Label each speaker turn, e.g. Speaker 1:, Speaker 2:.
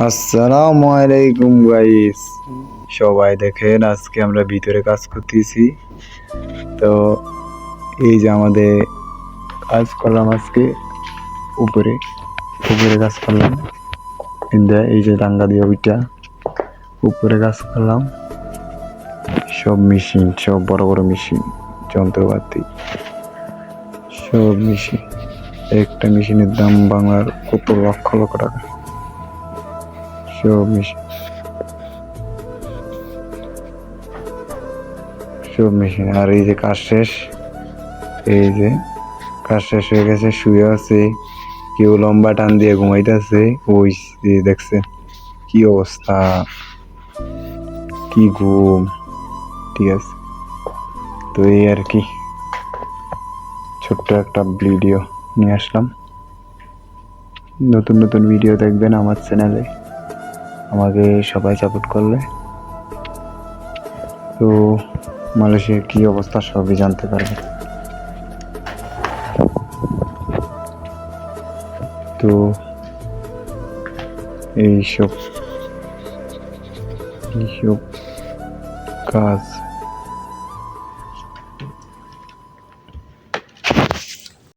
Speaker 1: আসসালামু আলাইকুম গাইস সবাই দেখেন, আজকে আমরা ভিতরে কাজ করতেছি। তো এই যে আমাদের কাজ করলাম আজকে, উপরে উপরে কাজ করলাম। এই যে ডাঙ্গা দিয়ে ওইটা উপরে কাজ করলাম। সব মেশিন সব বড় বড় মেশিন যন্ত্রপাতি, সব মেশিন একটা মেশিনের দাম বাংলার কত লক্ষ লক্ষ টাকা। সব মেশিন আর এই যে কাজ শেষ এই যে কাজ শেষ হয়ে গেছে শুয়ে আছে কেউ লম্বা টান দিয়ে ঘুমাইতেছে ওই যে দেখছে কি অবস্থা কি ঘুম ঠিক আছে তো এই আর কি। ছোট্ট একটা ভিডিও নিয়ে আসলাম। নতুন নতুন ভিডিও দেখবেন আমার চ্যানেলে আমাকে সবাই সাপোর্ট করলে তো মালয়েশিয়ার কি অবস্থা সবই জানতে পারবে। তো এইসব এইসব কাজ